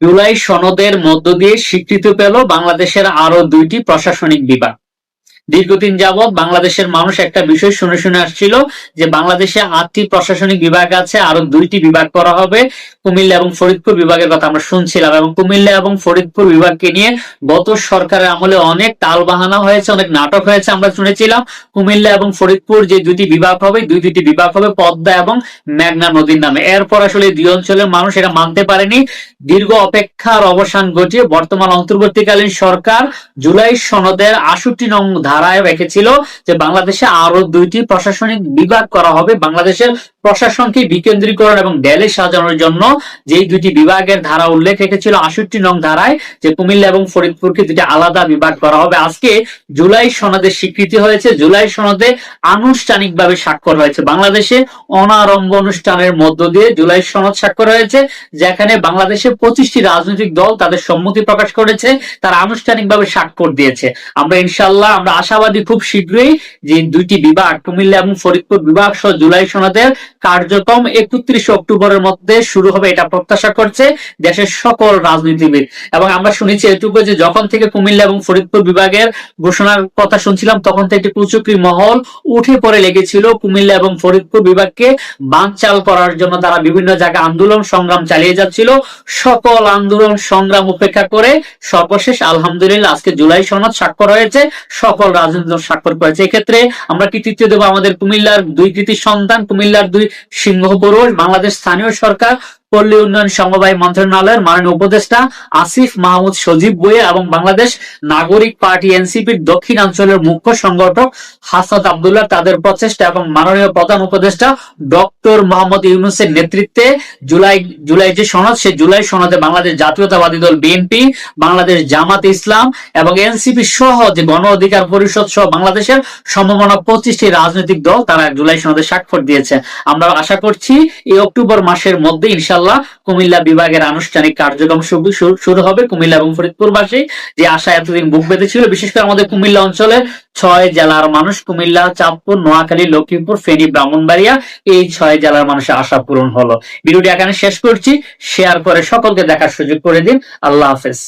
জুলাই সনদের মধ্য দিয়ে স্বীকৃতি পেল বাংলাদেশের আরও দুইটি প্রশাসনিক বিভাগ। দীর্ঘদিন যাবৎ বাংলাদেশের মানুষ একটা বিষয় শুনে শুনে আসছিল যে বাংলাদেশে আটটি প্রশাসনিক বিভাগ আছে আরও দুইটি বিভাগ করা হবে। কুমিল্লা এবং ফরিদপুর বিভাগের কথা আমরা শুনছিলাম এবং কুমিল্লা এবং ফরিদপুর বিভাগকে নিয়ে গত সরকারের আমলে অনেক তাল বাহানা হয়েছে, অনেক নাটক হয়েছে আমরা শুনেছিলাম। কুমিল্লা এবং ফরিদপুর যে দুইটি বিভাগ হবে দুই দুইটি বিভাগ হবে পদ্মা এবং মেঘনা নদীর নামে। এরপর আসলে দুই অঞ্চলের মানুষ এটা মানতে পারেনি। দীর্ঘ অপেক্ষার অবসান ঘটিয়ে বর্তমান অন্তর্বর্তীকালীন সরকার জুলাই সনদের আষট্টি নং ধারায় রেখেছিল যে বাংলাদেশে আরও দুইটি প্রশাসনিক বিভাগ করা হবে। বাংলাদেশের প্রশাসনকে বিকেন্দ্রীকরণ এবং ডেলে সাজানোর জন্য যেই দুইটি বিভাগের ধারা উল্লেখ রেখেছিল, আষট্টি নং ধারায় যে কুমিল্লা এবং ফরিদপুরকে দুটি আলাদা বিভাগ করা হবে। আজকে জুলাই সনদের স্বীকৃতি হয়েছে। জুলাই সনদে আনুষ্ঠানিকভাবে স্বাক্ষর হয়েছে। বাংলাদেশে অনারম্ভ অনুষ্ঠানের মধ্য দিয়ে জুলাই সনদ স্বাক্ষর হয়েছে, যেখানে বাংলাদেশে পঁচিশটি রাজনৈতিক দল তাদের সম্মতি প্রকাশ করেছে, তারা আনুষ্ঠানিকভাবে স্বাক্ষর দিয়েছে। আমরা ইনশাল্লাহ আমরা আশাবাদী খুব শীঘ্রই যে দুইটি বিভাগ, কুমিল্লা এবং ফরিদপুর বিভাগ সহ জুলাই সনদের কার্যক্রম একত্রিশ অক্টোবরের মধ্যে শুরু হবে এটা প্রত্যাশা করছে দেশের সকল রাজনীতিবিদ। এবং আমরা শুনেছি এটুকু যে যখন থেকে কুমিল্লা এবং ফরিদপুর বিভাগের ঘোষণার কথা শুনছিলাম, তখন থেকে কুচুকরি মহল উঠে পড়ে লেগেছিল কুমিল্লা এবং ফরিদপুর বিভাগকে বানচাল করার জন্য। তারা বিভিন্ন জায়গায় আন্দোলন সংগ্রাম চালিয়ে যাচ্ছিল। সকল আন্দোলন সংগ্রাম উপেক্ষা করে সর্বশেষ আলহামদুলিল্লাহ আজকে জুলাই সনদ স্বাক্ষর হয়েছে। সকল রাজনীতি দল স্বাক্ষর করেছে। এক্ষেত্রে আমরা কৃতিত্ব দেবো? আমাদের কুমিল্লার দুই কৃতি সন্তান, কুমিল্লার দুই সিংহ বাংলাদেশ স্থানীয় সরকার। পল্লী উন্নয়ন সমবায় মন্ত্রণালয়ের মাননীয় উপদেষ্টা আসিফ মাহমুদ সজীব বইয়ে এবং বাংলাদেশ নাগরিক পার্টি এনসিপির দক্ষিণাঞ্চলের মুখ্য সংগঠক হাসাদ আবদুল্লাহ তাদের প্রচেষ্টা এবং মাননীয় প্রধান উপদেষ্টা ডক্টর মোহাম্মদ ইউনুসের নেতৃত্বে জুলাই জুলাই যে সনদ সে জুলাই সনদে বাংলাদেশ জাতীয়তাবাদী দল বিএনপি, বাংলাদেশ জামাত ইসলাম এবং এনসিপি সহ যে গণ অধিকার পরিষদ সহ বাংলাদেশের সম্ভাবনা পঁচিশটি রাজনৈতিক দল তারা জুলাই সনদে স্বাক্ষর দিয়েছে। আমরা আশা করছি এই অক্টোবর মাসের মধ্যে ইনশাল্লাহ কুমিল্লা বিভাগের আনুষ্ঠানিক কার্যক্রম শুরু হবে কুমিল্লা এবং ফরিদপুরবাসী যে আশা এতদিন বুক বেঁধে ছিল, বিশেষ করে আমাদের কুমিল্লা অঞ্চলে ছয় জেলার মানুষ কুমিল্লা, চাঁদপুর, নোয়াখালী, লক্ষ্মীপুর, ফেনী, ব্রাহ্মণবাড়িয়া এই ছয় জেলার মানুষের আশা পূরণ হলো। ভিডিওটি এখানে শেষ করছি। শেয়ার করে সকলকে দেখার সুযোগ করে দিন। আল্লাহ হাফেজ।